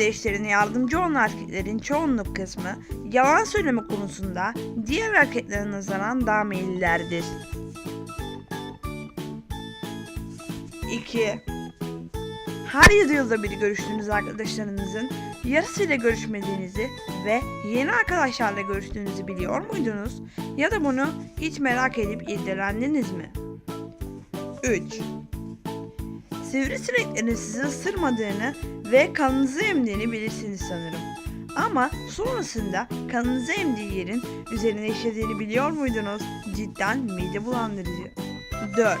içinde eşlerine yardımcı olan erkeklerin çoğunluk kısmı yalan söyleme konusunda diğer erkeklere nazaran daha meyillilerdir. 2. Her 7 yılda bir görüştüğünüz arkadaşlarınızın yarısıyla görüşmediğinizi ve yeni arkadaşlarla görüştüğünüzü biliyor muydunuz? Ya da bunu hiç merak edip irdelendiniz mi? 3. Sivrisineklerin sizi ısırmadığını ve kanınızı emdiğini bilirsiniz sanırım. Ama sonrasında kanınızı emdiği yerin üzerine işlediğini biliyor muydunuz? Cidden mide bulandırıcı. 4.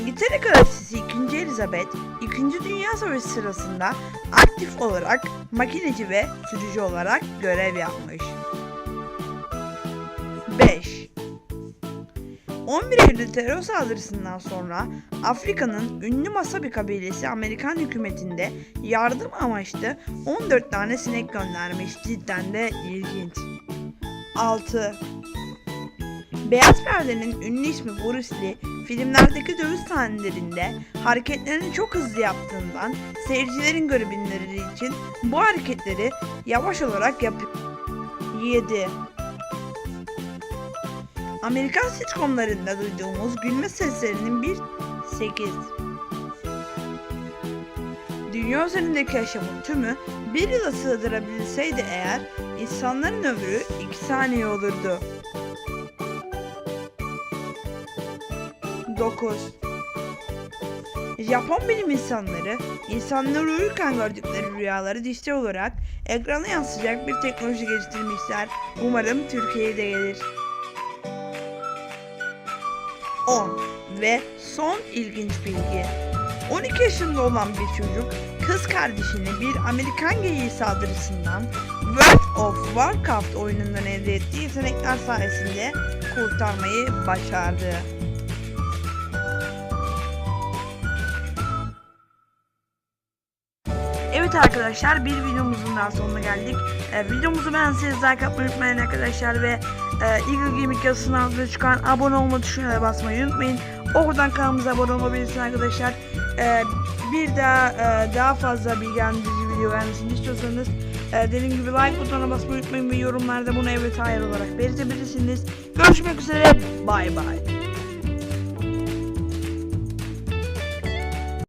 İngiltere Kraliçesi 2. Elizabeth, 2. Dünya Savaşı sırasında aktif olarak makineci ve sürücü olarak görev yapmış. 5. 11 Eylül terör saldırısından sonra Afrika'nın ünlü Masabi kabilesi Amerikan hükümetinde yardım amaçlı 14 tane sinek göndermiş. Cidden de ilginç. 6. Beyaz Perde'nin ünlü ismi Bruce Lee, filmlerdeki dövüş sahnelerinde hareketlerini çok hızlı yaptığından seyircilerin görebilmeleri için bu hareketleri yavaş olarak yapıyor. 7. Amerikan sitcomlarında duyduğumuz gülme seslerinin bir 8. Dünya üzerindeki yaşamın tümü bir yıla sığdırabilseydi eğer insanların ömrü 2 saniye olurdu. 9. Japon bilim insanları insanlar uyurken gördükleri rüyaları dijital olarak ekrana yansıyacak bir teknoloji geliştirmişler. Umarım Türkiye'ye de gelir. 10 ve son ilginç bilgi. 12 yaşında olan bir çocuk kız kardeşini bir Amerikan geyiği saldırısından World of Warcraft oyunundan elde ettiği yetenekler sayesinde kurtarmayı başardı. Evet arkadaşlar bir videomuzun daha sonuna geldik. Ee, videomuzu beğenseniz like atmayı unutmayın arkadaşlar ve e, Eagle Gaming yazısının altında çıkan abone olma tuşuna basmayı unutmayın. Oradan kanalımıza abone olabilirsiniz arkadaşlar. Ee, bir daha e, daha fazla bilgilendirici video vermesini istiyorsanız e, dediğim gibi like butonuna basmayı unutmayın ve yorumlarda bunu evet hayır olarak belirtebilirsiniz. Görüşmek üzere bay bay.